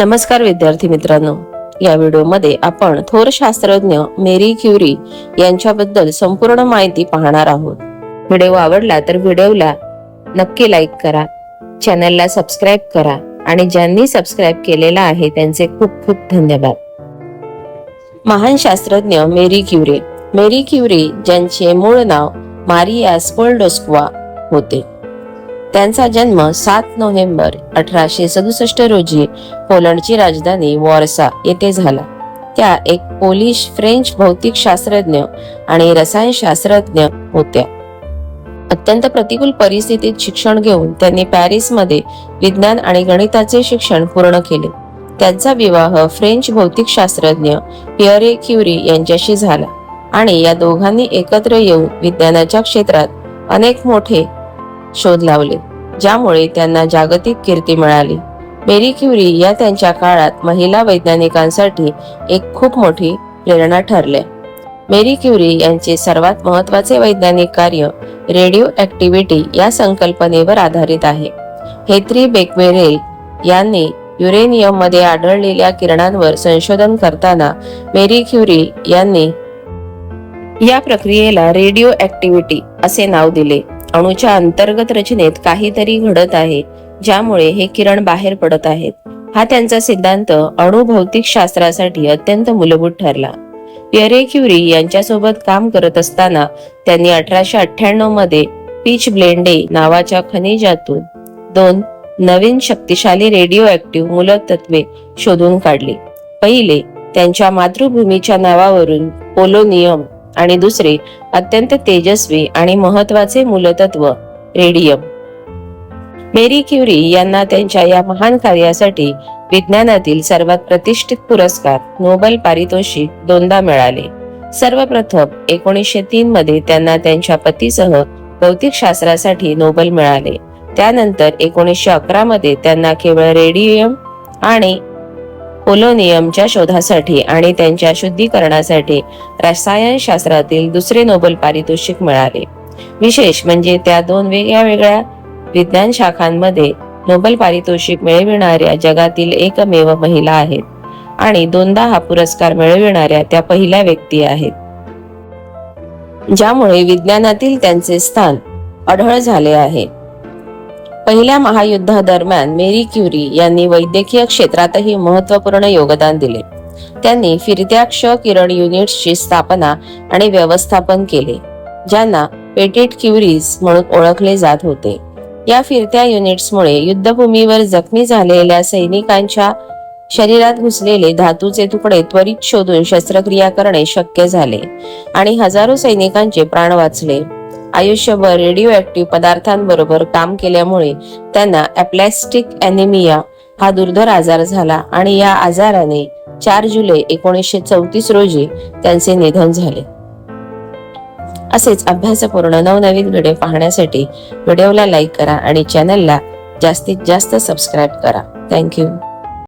नमस्कार विद्यार्थी मित्रांनो. या व्हिडिओमध्ये आपण थोर शास्त्रज्ञ मेरी क्युरी यांच्याबद्दल संपूर्ण माहिती पाहणार आहोत. व्हिडिओ आवडला तर व्हिडिओला नक्की लाईक करा चॅनलला सबस्क्राईब करा आणि ज्यांनी सबस्क्राईब केलेला आहे त्यांचे खूप खूप धन्यवाद. महान शास्त्रज्ञ मेरी क्युरी. मेरी क्युरी ज्यांचे मूळ नाव मारिया स्कोल्डोस्क्वा होते. त्यांचा जन्म सात नोव्हेंबर अठराशे सदुसष्ट रोजी पोलंडची राजधानी वॉर्सा येथे झाला. त्या एक पोलिश फ्रेंच भौतिक शास्त्रज्ञ आणि रसायनशास्त्रज्ञ होत्या. अत्यंत प्रतिकूल परिस्थितीत शिक्षण घेऊन त्यांनी पॅरिसमध्ये विज्ञान आणि गणिताचे शिक्षण पूर्ण केले. त्यांचा विवाह फ्रेंच भौतिक शास्त्रज्ञ पियरे क्युरी यांच्याशी झाला आणि या दोघांनी एकत्र येऊन विज्ञानाच्या क्षेत्रात अनेक मोठे शोध लावले. ज्यामुळे त्यांना जागतिक कीर्ती मिळाली. मेरी क्युरी या त्यांच्या काळात महिला वैज्ञानिकांसाठी एक खूप मोठी प्रेरणा ठरले. मेरी क्युरी यांचे सर्वात महत्त्वाचे वैज्ञानिक कार्य रेडिओ ऍक्टिव्हिटी या संकल्पनेवर आधारित आहे. हेत्री बेकवेरेल यांनी युरेनियममध्ये आढळलेल्या किरणांवर संशोधन करताना मेरी क्युरी यांनी या प्रक्रियेला रेडिओ ऍक्टिव्हिटी असे नाव दिले. अणूच्या अंतर्गत रचनेत काहीतरी घडत आहे ज्यामुळे हे किरण बाहेर पडत आहेत. हा त्यांचा सिद्धांत अणुभौतिक शास्त्रासाठी अत्यंत मूलभूत ठरला. पियरे क्युरी यांच्यासोबत काम करत असताना त्यांनी अठराशे अठ्ठ्याण्णवमध्ये पीच ब्लेंडे नावाच्या खनिजातून दोन नवीन शक्तिशाली रेडिओ ऍक्टिव्ह मूलतत्वे शोधून काढली. पहिले त्यांच्या मातृभूमीच्या नावावरून पोलोनियम आणि दुसरे अत्यंत तेजस्वी आणि महत्त्वाचे मूलतत्व रेडियम. मेरी क्युरी यांना त्यांच्या या महान कार्यासाठी विज्ञानातील सर्वात प्रतिष्ठित पुरस्कार नोबेल पारितोषिक दोनदा मिळाले. सर्वप्रथम एकोणीसशे तीन मध्ये त्यांना त्यांच्या पतीसह भौतिक शास्त्रासाठी नोबेल मिळाले. त्यानंतर एकोणीसशे अकरा मध्ये त्यांना केवळ रेडियम आणि पोलोनियमच्या शोधासाठी आणि त्यांच्या शुद्धीकरणासाठी रसायनशास्त्रातील दुसरे नोबेल पारितोषिक मिळाले. विशेष म्हणजे त्या दोन वेगळ्या वेगळ्या विज्ञान शाखांमध्ये नोबेल पारितोषिक मिळविणाऱ्या जगातील एकमेव महिला आहेत आणि दोनदा हा पुरस्कार मिळविणाऱ्या त्या पहिल्या व्यक्ती आहेत. ज्यामुळे विज्ञानातील त्यांचे स्थान अढळ झाले आहे. पहिल्या महायुद्धादरम्यान मेरी क्युरी यांनी वैद्यकीय क्षेत्रातही महत्त्वपूर्ण योगदान दिले. त्यांनी फिरत्या क्ष किरण युनिट्सची स्थापना आणि व्यवस्थापन केले ज्यांना पेटेट क्युरीज म्हणून ओळखले जात होते. या फिरत्या युनिट्समुळे युद्धभूमीवर जखमी झालेल्या सैनिकांच्या शरीरात घुसलेले धातूचे तुकडे त्वरित शोधून शस्त्रक्रिया करणे शक्य झाले आणि हजारो सैनिकांचे प्राण वाचले. आयुष्यभर रेडिओ ऍक्टिव्ह पदार्थांबरोबर काम केल्यामुळे त्यांना अप्लॅस्टिक अॅनिमिया हा दुर्धर आजार झाला आणि या आजाराने चार जुलै एकोणीसशे चौतीस रोजी त्यांचे निधन झाले. असेच अभ्यासपूर्ण नवनवीन व्हिडिओ पाहण्यासाठी व्हिडिओला लाईक करा आणि चॅनलला जास्तीत जास्त सबस्क्राईब करा. थँक्यू